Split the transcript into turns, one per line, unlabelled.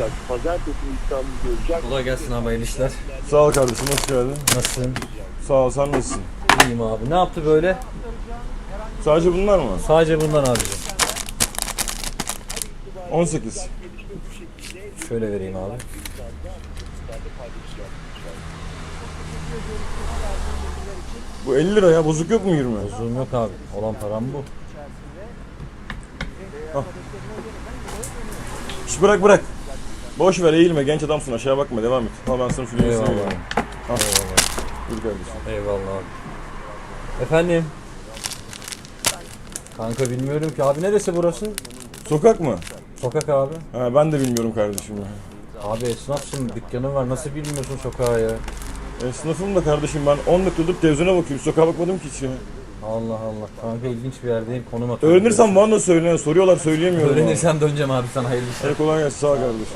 olacak. Pazartesi İstanbul göreceğiz.
Kolay gelsin abi hayırlı işler.
Sağ ol kardeşim hoş geldin.
Nasılsın?
Sağ ol sen nasılsın?
İyiyim abi. Ne yaptı böyle?
Sadece bunlar mı?
Sadece bundan abicim.
18.
Şöyle vereyim abi.
Bu 50 lira ya bozuk yok mu 20?
Uzun yok abi. Olan param bu.
Şş bırak bırak. Boş ver eğilme genç adamsın aşağı bakma devam et. Al ben şu birisini
Eyvallah. Eyvallah.
Buyur kardeşim.
Eyvallah abi. Efendim? Kanka bilmiyorum ki. Abi neresi burası?
Sokak mı?
Sokak abi.
Ha, ben de bilmiyorum kardeşim ya.
Abi esnafsın. Dükkanın var. Nasıl bilmiyorsun sokağı ya?
Esnafım da kardeşim ben 10 dakikadır televizyona bakıyorum. Sokağa bakmadım ki hiç ya.
Allah Allah. Kanka ilginç bir yerdeyim. Konum atıyorum.
Öğrenirsem bana da söyle. Soruyorlar söyleyemiyorum.
Öğrenirsem döneceğim abi sana hayırlı işler.
Hadi kolay gelsin sağ ol kardeşim.